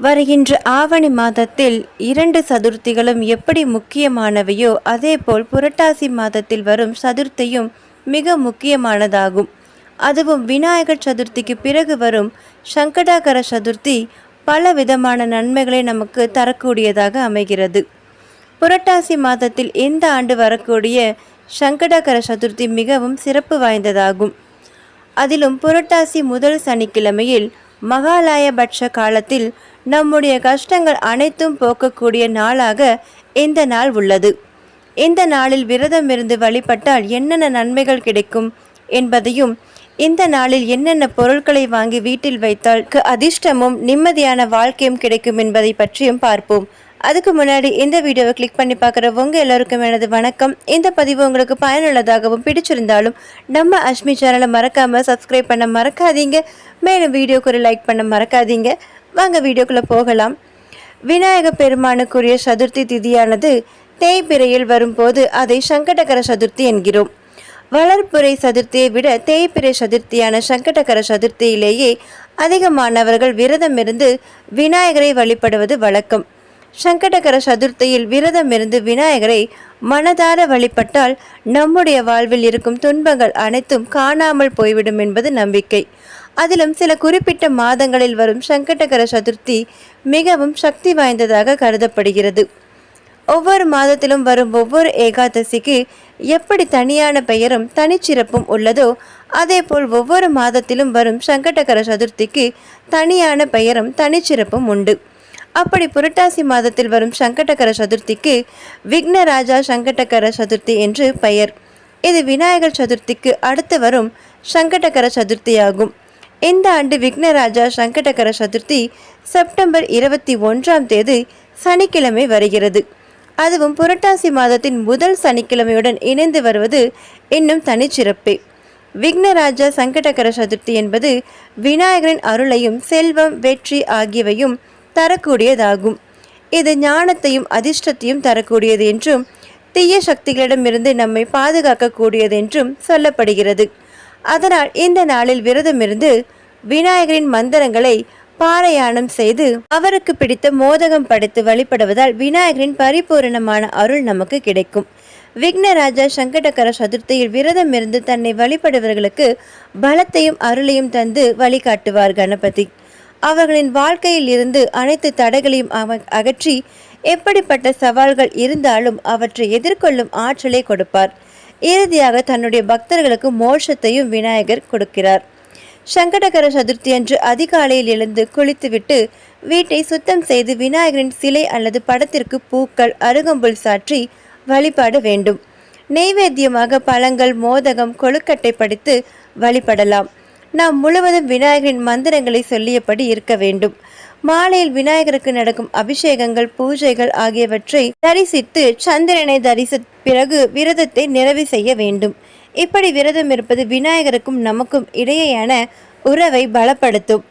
வருகின்ற ஆவணி மாதத்தில் இரண்டு சதுர்த்திகளும் எப்படி முக்கியமானவையோ அதேபோல் புரட்டாசி மாதத்தில் வரும் சதுர்த்தியும் மிக முக்கியமானதாகும். அதுவும் விநாயகர் சதுர்த்திக்கு பிறகு வரும் சங்கடாகர சதுர்த்தி பல விதமான நன்மைகளை நமக்கு தரக்கூடியதாக அமைகிறது. புரட்டாசி மாதத்தில் எந்த ஆண்டு வரக்கூடிய சங்கடகர சதுர்த்தி மிகவும் சிறப்பு வாய்ந்ததாகும். அதிலும் புரட்டாசி முதல் சனிக்கிழமையில் மகாலயபட்ச காலத்தில் நம்முடைய கஷ்டங்கள் அனைத்தும் போக்கக்கூடிய நாளாக இந்த நாள் உள்ளது. இந்த நாளில் விரதம் இருந்து வழிபட்டால் என்னென்ன நன்மைகள் கிடைக்கும் என்பதையும் இந்த நாளில் என்னென்ன பொருட்களை வாங்கி வீட்டில் வைத்தால் அதிர்ஷ்டமும் நிம்மதியான வாழ்க்கையும் கிடைக்கும் என்பதை பற்றியும் பார்ப்போம். அதுக்கு முன்னாடி இந்த வீடியோவை கிளிக் பண்ணி பார்க்குற உங்கள் எல்லாருக்கும் எனது வணக்கம். இந்த பதிவு உங்களுக்கு பயனுள்ளதாகவும் பிடிச்சிருந்தாலும் நம்ம அஷ்மி சேனலை மறக்காமல் சப்ஸ்கிரைப் பண்ண மறக்காதீங்க. மேலும் வீடியோக்கு ஒரு லைக் பண்ண மறக்காதீங்க. வாங்க வீடியோக்குள்ளே போகலாம். விநாயக பெருமானுக்குரிய சதுர்த்தி திதியானது தேய்பிறையில் வரும்போது அதை சங்கடகர சதுர்த்தி என்கிறோம். வளர்ப்புரை சதுர்த்தியை விட தேய்பிறை சதுர்த்தியான சங்கடகர சதுர்த்தியிலேயே அதிகமானவர்கள் விரதமிருந்து விநாயகரை வழிபடுவது வழக்கம். சங்கடகர சதுர்த்தியில் விரதம் இருந்து விநாயகரை மனதார வழிபட்டால் நம்முடைய வாழ்வில் இருக்கும் துன்பங்கள் அனைத்தும் காணாமல் போய்விடும் என்பது நம்பிக்கை. அதிலும் சில குறிப்பிட்ட மாதங்களில் வரும் சங்கடகர சதுர்த்தி மிகவும் சக்தி வாய்ந்ததாக கருதப்படுகிறது. ஒவ்வொரு மாதத்திலும் வரும் ஒவ்வொரு ஏகாதசிக்கு எப்படி தனியான பெயரும் தனிச்சிறப்பும் உள்ளதோ அதேபோல் ஒவ்வொரு மாதத்திலும் வரும் சங்கடகர சதுர்த்திக்கு தனியான பெயரும் தனிச்சிறப்பும் உண்டு. அப்படி புரட்டாசி மாதத்தில் வரும் சங்கடகர சதுர்த்திக்கு விக்னராஜா சங்கடகர சதுர்த்தி என்று பெயர். இது விநாயகர் சதுர்த்திக்கு அடுத்து வரும் சங்கடகர சதுர்த்தியாகும். இந்த ஆண்டு விக்னராஜா சங்கடகர சதுர்த்தி செப்டம்பர் இருபத்தி ஒன்றாம் தேதி சனிக்கிழமை வருகிறது. அதுவும் புரட்டாசி மாதத்தின் முதல் சனிக்கிழமையுடன் இணைந்து வருவது இன்னும் தனிச்சிறப்பே. விக்னராஜா சங்கடகர சதுர்த்தி என்பது விநாயகரின் அருளையும் செல்வம் வெற்றி ஆகியவையும் தரக்கூடியதாகும். இது ஞானத்தையும் அதிர்ஷ்டத்தையும் தரக்கூடியது என்றும் தீய சக்திகளிடமிருந்து நம்மை பாதுகாக்கக்கூடியது என்றும் சொல்லப்படுகிறது. அதனால் இந்த நாளில் விரதமிருந்து விநாயகரின் மந்திரங்களை பாராயணம் செய்து அவருக்கு பிடித்த மோதகம் படைத்து வழிபடுவதால் விநாயகரின் பரிபூரணமான அருள் நமக்கு கிடைக்கும். விக்னராஜா சங்கடகர சதுர்த்தியில் விரதம் இருந்து தன்னை வழிபடுவர்களுக்கு பலத்தையும் அருளையும் தந்து வழிகாட்டுவார் கணபதி. அவர்களின் வாழ்க்கையில் இருந்து அனைத்து தடைகளையும் அவ- அகற்றி எப்படிப்பட்ட சவால்கள் இருந்தாலும் அவற்றை எதிர்கொள்ளும் ஆற்றலை கொடுப்பார். இறுதியாக தன்னுடைய பக்தர்களுக்கு மோட்சத்தையும் விநாயகர் கொடுக்கிறார். சங்கடகர சதுர்த்தி அன்று அதிகாலையில் எழுந்து குளித்துவிட்டு வீட்டை சுத்தம் செய்து விநாயகரின் சிலை அல்லது படத்திற்கு பூக்கள் அருகம்புல் சாற்றி வழிபாட வேண்டும். நெய்வேத்தியமாக பழங்கள் மோதகம் கொழுக்கட்டை படித்து வழிபடலாம். நாம் முழுவதும் விநாயகரின் மந்திரங்களை சொல்லியபடி இருக்க வேண்டும். மாலையில் விநாயகருக்கு நடக்கும் அபிஷேகங்கள் பூஜைகள் ஆகியவற்றை தரிசித்து சந்திரனை தரிசித்த பிறகு விரதத்தை நிறைவு செய்ய வேண்டும். இப்படி விரதம் இருப்பது விநாயகருக்கும் நமக்கும் இடையேயான உறவை பலப்படுத்தும்.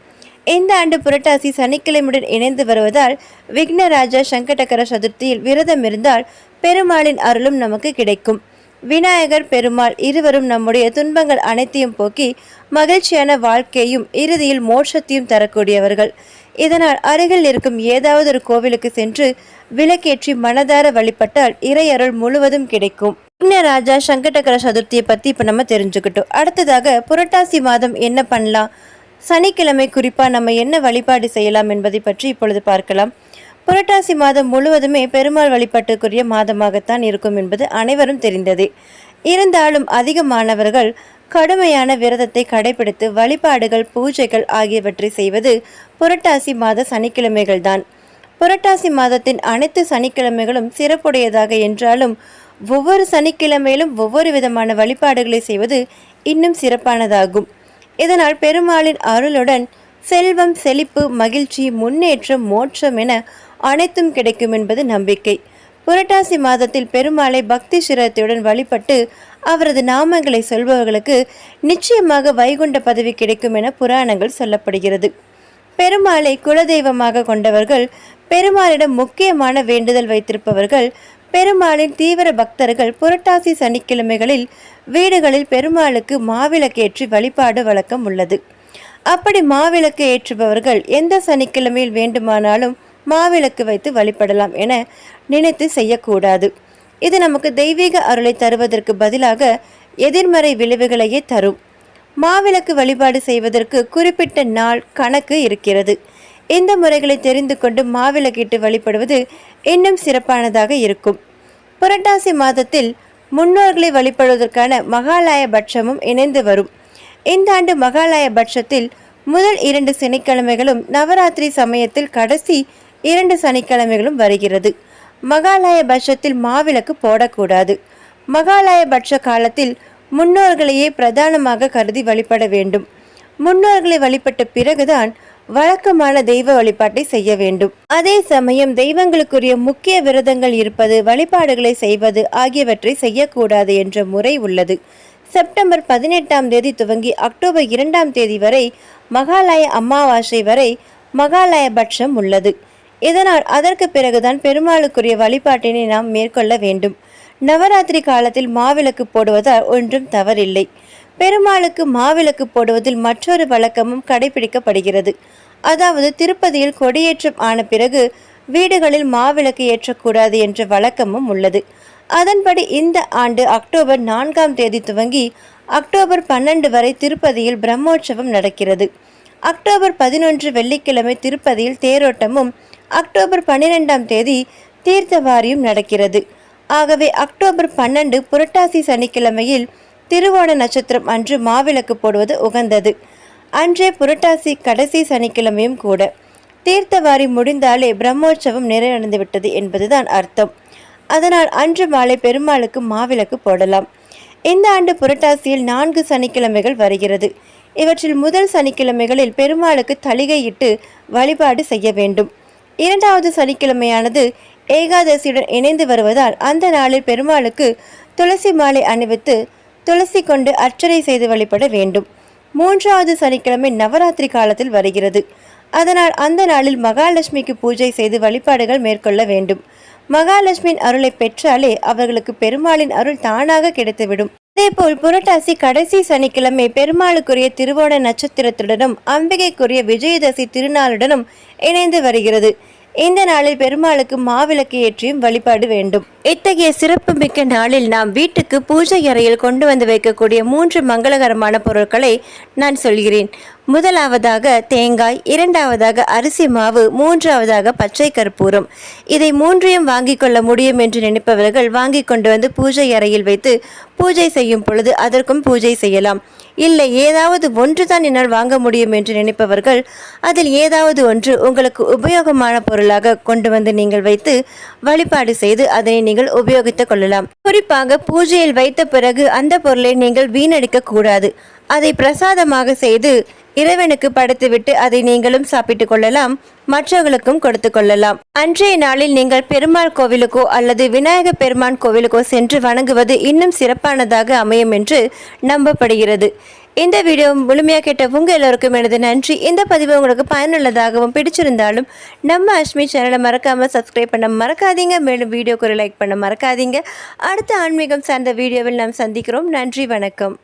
இந்த ஆண்டு புரட்டாசி சனிக்கிழமையுடன் இணைந்து வருவதால் விக்னராஜா சங்கடகர சதுர்த்தியில் விரதம் இருந்தால் பெருமாளின் அருளும் நமக்கு கிடைக்கும். விநாயகர் பெருமாள் இருவரும் நம்முடைய துன்பங்கள் அனைத்தையும் போக்கி மகிழ்ச்சியான வாழ்க்கையும் இறுதியில் மோட்சத்தையும் தரக்கூடியவர்கள். இதனால் அருகில் இருக்கும் ஏதாவது ஒரு கோவிலுக்கு சென்று விளக்கேற்றி மனதார வழிபட்டால் இறையருள் முழுவதும் கிடைக்கும். ராஜா சங்கடகர சதுர்த்தியை பற்றி இப்போ நம்ம தெரிஞ்சுக்கிட்டோம். அடுத்ததாக புரட்டாசி மாதம் என்ன பண்ணலாம்? சனிக்கிழமை குறிப்பாக நம்ம என்ன வழிபாடு செய்யலாம் என்பதை பற்றி இப்பொழுது பார்க்கலாம். புரட்டாசி மாதம் முழுவதுமே பெருமாள் வழிபாட்டுக்குரிய மாதமாகத்தான் இருக்கும் என்பது அனைவரும் தெரிந்தது. இருந்தாலும் அதிகமானவர்கள் கடுமையான விரதத்தை கடைபிடித்து வழிபாடுகள் பூஜைகள் ஆகியவற்றை செய்வது புரட்டாசி மாத சனிக்கிழமைகள்தான். புரட்டாசி மாதத்தின் அனைத்து சனிக்கிழமைகளும் சிறப்புடையதாக என்றாலும் ஒவ்வொரு சனிக்கிழமையிலும் ஒவ்வொரு விதமான வழிபாடுகளை செய்வது இன்னும் சிறப்பானதாகும். இதனால் பெருமாளின் அருளுடன் செல்வம் செழிப்பு மகிழ்ச்சி முன்னேற்றம் மோட்சம் என அனைத்தும் கிடைக்கும் என்பது நம்பிக்கை. புரட்டாசி மாதத்தில் பெருமாளை பக்தி சிரத்தையுடன் வழிபட்டு அவரது நாமங்களை சொல்பவர்களுக்கு நிச்சயமாக வைகுண்ட பதவி கிடைக்கும் என புராணங்கள் சொல்லப்படுகிறது. பெருமாளை குலதெய்வமாக கொண்டவர்கள் பெருமாளிடம் முக்கியமான வேண்டுதல் வைத்திருப்பவர்கள் பெருமாளின் தீவிர பக்தர்கள் புரட்டாசி சனிக்கிழமைகளில் வீடுகளில் பெருமாளுக்கு மாவிளக்கேற்றி வழிபாடு வழக்கம் உள்ளது. அப்படி மாவிளக்கு ஏற்றுபவர்கள் எந்த சனிக்கிழமையில் வேண்டுமானாலும் மாவிளக்கு வைத்து வழிபடலாம் என நினைத்து செய்யக்கூடாது. இது நமக்கு தெய்வீக அருளை தருவதற்கு பதிலாக எதிர்மறை விளைவுகளையே தரும். மாவிளக்கு வழிபாடு செய்வதற்கு குறிப்பிட்ட நாள் கணக்கு இருக்கிறது. இந்த முறைகளை தெரிந்து கொண்டு மாவிளக்கிட்டு வழிபடுவது இன்னும் சிறப்பானதாக இருக்கும். புரட்டாசி மாதத்தில் முன்னோர்களை வழிபடுவதற்கான மகாலய பட்சமும் இணைந்து வரும். இந்த ஆண்டு மகாலய பட்சத்தில் முதல் இரண்டு சனிக்கிழமைகளும் நவராத்திரி சமயத்தில் கடைசி இரண்டு சனிக்கிழமைகளும் வருகிறது. மகாலய பட்சத்தில் மாவிளக்கு போடக்கூடாது. மகாலய பட்ச காலத்தில் முன்னோர்களையே பிரதானமாக கருதி வழிபட வேண்டும். முன்னோர்களை வழிபட்ட பிறகுதான் வழக்கமான தெய்வ வழிபாட்டை செய்ய வேண்டும். அதே சமயம் தெய்வங்களுக்குரிய முக்கிய விரதங்கள் இருப்பது வழிபாடுகளை செய்வது ஆகியவற்றை செய்யக்கூடாது என்ற முறை உள்ளது. செப்டம்பர் பதினெட்டாம் தேதி துவங்கி அக்டோபர் இரண்டாம் தேதி வரை மகாலய அமாவாசை வரை மகாலய பட்சம் உள்ளது. இதனால் அதற்கு பிறகுதான் பெருமாளுக்குரிய வழிபாட்டினை நாம் மேற்கொள்ள வேண்டும். நவராத்திரி காலத்தில் மாவிளக்கு போடுவதால் ஒன்றும் தவறில்லை. பெருமாளுக்கு மாவிளக்கு போடுவதில் மற்றொரு வழக்கமும் கடைபிடிக்கப்படுகிறது. அதாவது திருப்பதியில் கொடியேற்றம் ஆன பிறகு வீடுகளில் மாவிளக்கு ஏற்றக்கூடாது என்ற வழக்கமும் உள்ளது. அதன்படி இந்த ஆண்டு அக்டோபர் நான்காம் தேதி துவங்கி அக்டோபர் பன்னெண்டு வரை திருப்பதியில் பிரம்மோற்சவம் நடக்கிறது. அக்டோபர் பதினொன்று வெள்ளிக்கிழமை திருப்பதியில் தேரோட்டமும் அக்டோபர் பன்னிரெண்டாம் தேதி தீர்த்தவாரியும் நடக்கிறது. ஆகவே அக்டோபர் பன்னெண்டு புரட்டாசி சனிக்கிழமையில் திருவோண நட்சத்திரம் அன்று மாவிளக்கு போடுவது உகந்தது. அன்றே புரட்டாசி கடைசி சனிக்கிழமையும் கூட. தீர்த்தவாரி முடிந்தாலே பிரம்மோற்சவம் நிறைவடைந்துவிட்டது என்பதுதான் அர்த்தம். அதனால் அன்று மாலை பெருமாளுக்கு மாவிளக்கு போடலாம். இந்த ஆண்டு புரட்டாசியில் நான்கு சனிக்கிழமைகள் வருகிறது. இவற்றில் முதல் சனிக்கிழமைகளில் பெருமாளுக்கு தளிகையிட்டு வழிபாடு செய்ய வேண்டும். இரண்டாவது சனிக்கிழமையானது ஏகாதசியுடன் இணைந்து வருவதால் அந்த நாளில் பெருமாளுக்கு துளசி மாலை அணிவித்து துளசி கொண்டு அர்ச்சனை செய்து வழிபட வேண்டும். மூன்றாவது சனிக்கிழமை நவராத்திரி காலத்தில் வருகிறது. அதனால் அந்த நாளில் மகாலட்சுமிக்கு பூஜை செய்து வழிபாடுகள் மேற்கொள்ள வேண்டும். மகாலட்சுமியின் அருளை பெற்றாலே அவர்களுக்கு பெருமாளின் அருள் தானாக கிடைத்துவிடும். அதேபோல் புரட்டாசி கடைசி சனிக்கிழமை பெருமாளுக்குரிய திருவோண நட்சத்திரத்துடனும் அம்பிகைக்குரிய விஜயதசி திருநாளுடனும் இணைந்து வருகிறது. இந்த நாளில் பெருமாளுக்கு மாவிளக்கு ஏற்றியும் வழிபாடு வேண்டும். இத்தகைய சிறப்பு மிக்க நாளில் நாம் வீட்டுக்கு பூஜை அறையில் கொண்டு வந்து வைக்கக்கூடிய மூன்று மங்களகரமான பொருட்களை நான் சொல்கிறேன். முதலாவதாக தேங்காய் இரண்டாவதாக அரிசி மாவு மூன்றாவதாக பச்சை கற்பூரம். இதை மூன்றையும் வாங்கிக் கொள்ள முடியும் என்று நினைப்பவர்கள் வாங்கி கொண்டு வந்து பூஜை அறையில் வைத்து பூஜை செய்யும் பொழுது அதற்கும் பூஜை செய்யலாம். இல்லை ஏதாவது ஒன்று தான் என்னால் வாங்க முடியும் என்று நினைப்பவர்கள் அதில் ஏதாவது ஒன்று உங்களுக்கு உபயோகமான பொருளாக கொண்டு வந்து நீங்கள் வைத்து வழிபாடு செய்து அதனை நீங்கள் உபயோகித்துக் கொள்ளலாம். குறிப்பாக பூஜையில் வைத்த பிறகு அந்த பொருளை நீங்கள் வீணடிக்க கூடாது. அதை பிரசாதமாக செய்து இறைவனுக்கு படைத்துவிட்டு அதை நீங்களும் சாப்பிட்டுக் கொள்ளலாம் மற்றவர்களுக்கும் கொடுத்து கொள்ளலாம். அன்றைய நாளில் நீங்கள் பெருமாள் கோவிலுக்கோ அல்லது விநாயக பெருமான் கோவிலுக்கோ சென்று வணங்குவது இன்னும் சிறப்பானதாக அமையும் என்று நம்பப்படுகிறது. இந்த வீடியோ முழுமையாக கேட்ட உங்கள் எல்லோருக்கும் எனது நன்றி. இந்த பதிவு உங்களுக்கு பயனுள்ளதாகவும் பிடிச்சிருந்தாலும் நம்ம அஷ்மி சேனலை மறக்காமல் சப்ஸ்கிரைப் பண்ண மறக்காதீங்க. மேலும் வீடியோக்கு ஒரு லைக் பண்ண மறக்காதீங்க. அடுத்த ஆன்மீகம் சார்ந்த வீடியோவில் நாம் சந்திக்கிறோம். நன்றி வணக்கம்.